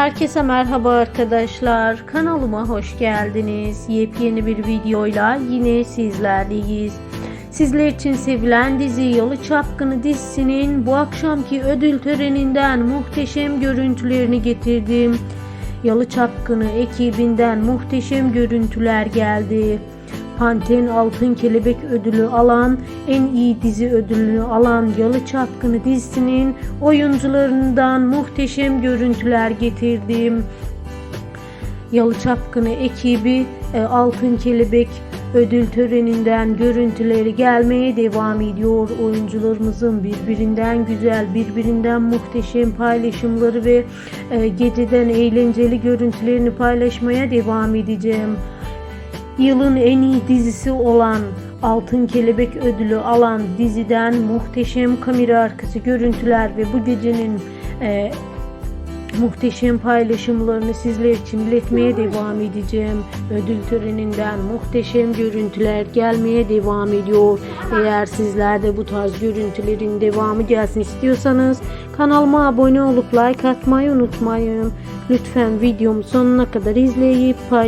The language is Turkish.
Herkese merhaba arkadaşlar. Kanalıma hoş geldiniz. Yepyeni bir videoyla yine sizlerleyiz. Sizler için sevilen dizi Yalı Çapkını dizisinin bu akşamki ödül töreninden muhteşem görüntülerini getirdim. Yalı Çapkını ekibinden muhteşem görüntüler geldi. Panten Altın Kelebek ödülü alan, en iyi dizi ödülünü alan Yalı Çapkını dizisinin oyuncularından muhteşem görüntüler getirdim. Yalı Çapkını ekibi e, Altın Kelebek ödül töreninden görüntüleri gelmeye devam ediyor. Oyuncularımızın birbirinden güzel, birbirinden muhteşem paylaşımları ve e, geceden eğlenceli görüntülerini paylaşmaya devam edeceğim yılın en iyi dizisi olan Altın Kelebek ödülü alan diziden muhteşem kamera arkası görüntüler ve bu gecenin e, muhteşem paylaşımlarını sizler için iletmeye devam edeceğim. Ödül töreninden muhteşem görüntüler gelmeye devam ediyor. Eğer sizler de bu tarz görüntülerin devamı gelsin istiyorsanız kanalıma abone olup like atmayı unutmayın. Lütfen videomu sonuna kadar izleyip paylaşın.